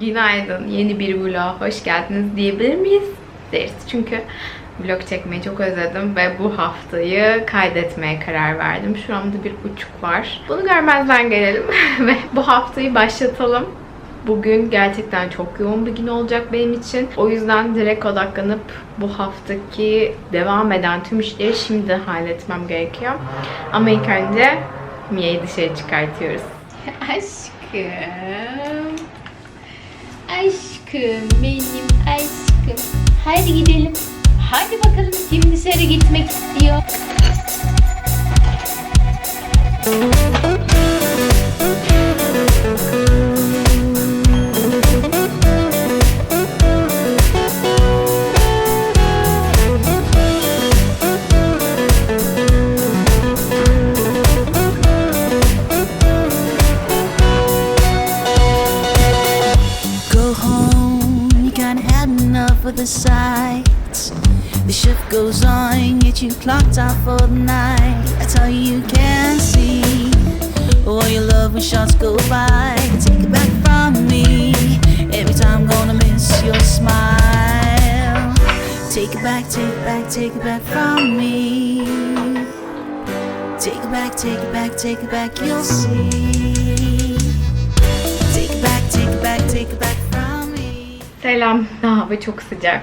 Günaydın. Yeni bir vlog hoş geldiniz diyebilir miyiz? Deriz. Çünkü vlog çekmeyi çok özledim ve bu haftayı kaydetmeye karar verdim. Şuramda bir buçuk var. Bunu görmezden gelelim ve bu haftayı başlatalım. Bugün gerçekten çok yoğun bir gün olacak benim için. O yüzden direkt odaklanıp bu haftaki devam eden tüm işleri şimdi halletmem gerekiyor. Ama ilk önce Mia'yı dışarı çıkartıyoruz. Aşkım. Aşkım benim aşkım. Hadi gidelim. Hadi bakalım kim dışarı gitmek istiyor. The sights. The shift goes on, yet you clocked out for the night. That's how you can see all your love when shots go by. Take it back from me. Every time I'm gonna miss your smile. Take it back, take it back, take it back from me. Take it back, take it back, take it back, you'll see. Selam. Hava çok sıcak.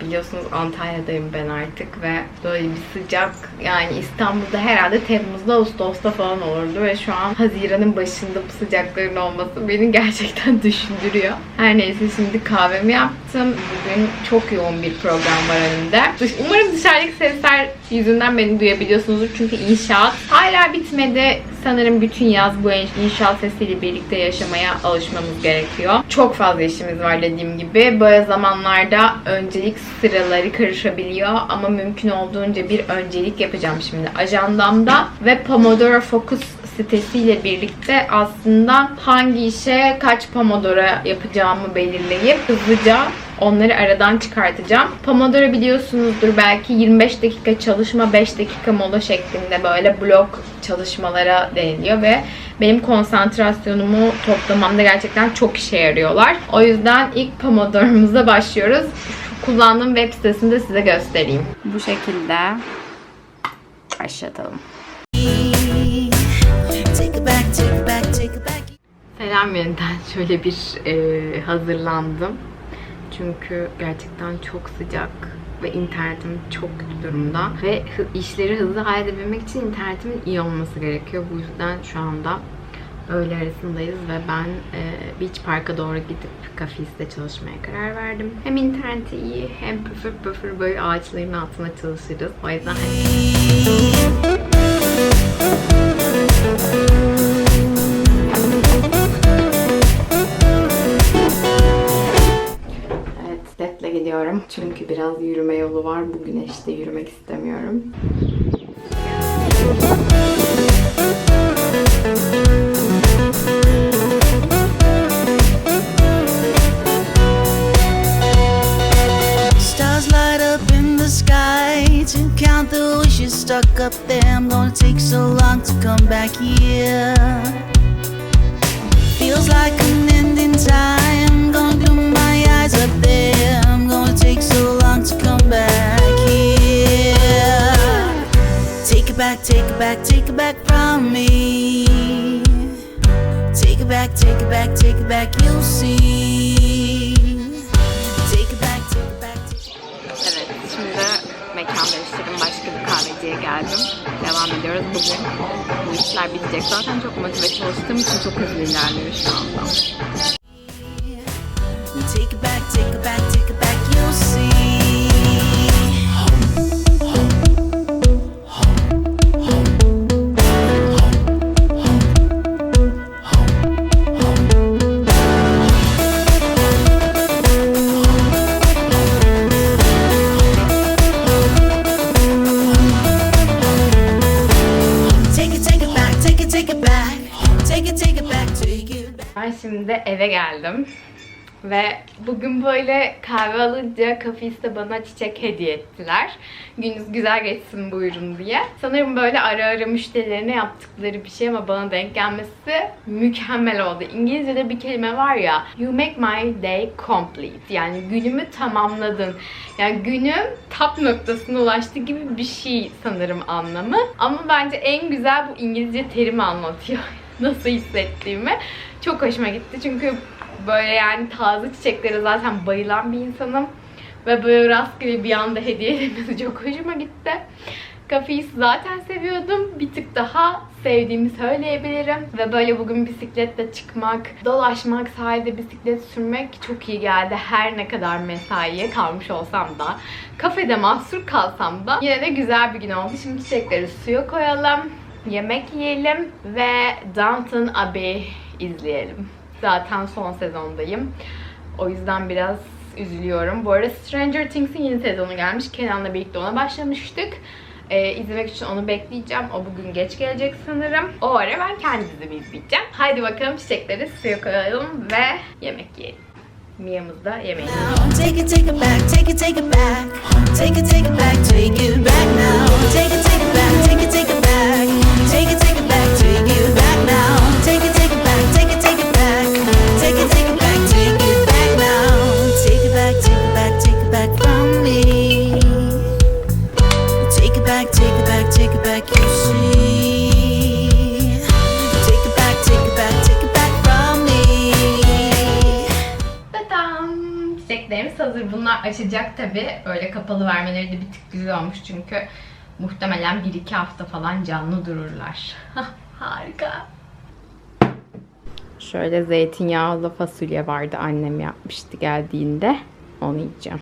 Biliyorsunuz Antalya'dayım ben artık ve böyle bir sıcak yani İstanbul'da herhalde Temmuz'da Ağustos'ta falan olurdu ve şu an Haziran'ın başında bu sıcakların olması beni gerçekten düşündürüyor. Her neyse şimdi kahvemi yaptım. Bugün çok yoğun bir program var önümde. Umarım dışarıdaki sesler yüzünden beni duyabiliyorsunuzdur çünkü inşaat hala bitmedi. Sanırım bütün yaz bu inşaat sesiyle birlikte yaşamaya alışmamız gerekiyor. Çok fazla işimiz var dediğim gibi. Böyle zamanlarda öncelik sıraları karışabiliyor ama mümkün olduğunca bir öncelik yapacağım şimdi ajandamda ve Pomodoro Focus sitesiyle birlikte aslında hangi işe kaç Pomodoro yapacağımı belirleyip hızlıca Onları aradan çıkartacağım. Pomodoro biliyorsunuzdur belki 25 dakika çalışma 5 dakika mola şeklinde böyle blok çalışmalara deniliyor ve benim konsantrasyonumu toplamamda gerçekten çok işe yarıyorlar. O yüzden ilk Pomodoro'muza başlıyoruz. Kullandığım web sitesini de size göstereyim. Bu şekilde başlatalım. Selam yeniden şöyle bir e, hazırlandım. Çünkü gerçekten çok sıcak ve internetim çok kötü durumda. Ve işleri hızlı halledebilmek için internetimin iyi olması gerekiyor. Bu yüzden şu anda öğle arasındayız ve ben e, Beach Park'a doğru gidip kafiste çalışmaya karar verdim. Hem interneti iyi hem püfür püfür böyle ağaçların altında çalışırız. O yüzden gidiyorum. Çünkü biraz yürüme yolu var. Bu güneşte yürümek istemiyorum. To count the wishes stuck up there. I'm gonna take so long to come back here. Feels like an end in time. Gonna back, take it back, take it back from me. Take it back, take it back, take it back, you'll see. Take it back, take it back, take it Evet, şimdi mekan değiştirdim. Başka bir kahveciye geldim. Devam ediyoruz bugün. Bu işler bitecek. Zaten çok motive çalıştığım için çok hızlı ilerliyor şu anda. Ben şimdi eve geldim. Ve bugün böyle kahve alınca kafiste bana çiçek hediye ettiler. Gününüz güzel geçsin buyurun diye. Sanırım böyle ara ara müşterilerine yaptıkları bir şey ama bana denk gelmesi mükemmel oldu. İngilizce'de bir kelime var ya You make my day complete. Yani günümü tamamladın. Yani günüm tap noktasına ulaştı gibi bir şey sanırım anlamı. Ama bence en güzel bu İngilizce terimi anlatıyor. Nasıl hissettiğimi. Çok hoşuma gitti çünkü böyle yani taze çiçeklere zaten bayılan bir insanım. Ve böyle rastgele bir anda hediye edilmesi çok hoşuma gitti. Kafeyi zaten seviyordum. Bir tık daha sevdiğimi söyleyebilirim. Ve böyle bugün bisikletle çıkmak, dolaşmak, sahilde bisiklet sürmek çok iyi geldi. Her ne kadar mesaiye kalmış olsam da, kafede mahsur kalsam da yine de güzel bir gün oldu. Şimdi çiçekleri suya koyalım, yemek yiyelim ve Downton Abbey izleyelim. Zaten son sezondayım. O yüzden biraz üzülüyorum. Bu arada Stranger Things'in yeni sezonu gelmiş. Kenan'la birlikte ona başlamıştık. Ee, izlemek için onu bekleyeceğim. O bugün geç gelecek sanırım. O ara ben kendi dizimi izleyeceğim. Haydi bakalım çiçekleri suya koyalım ve yemek yiyelim. Mia'mız da yemeği Take it, take it back, take it, take it back. Take it, take it back, açacak tabi. Böyle kapalı vermeleri de bir tık güzel olmuş çünkü muhtemelen 1-2 hafta falan canlı dururlar. Harika. Şöyle zeytinyağlı fasulye vardı annem yapmıştı geldiğinde. Onu yiyeceğim.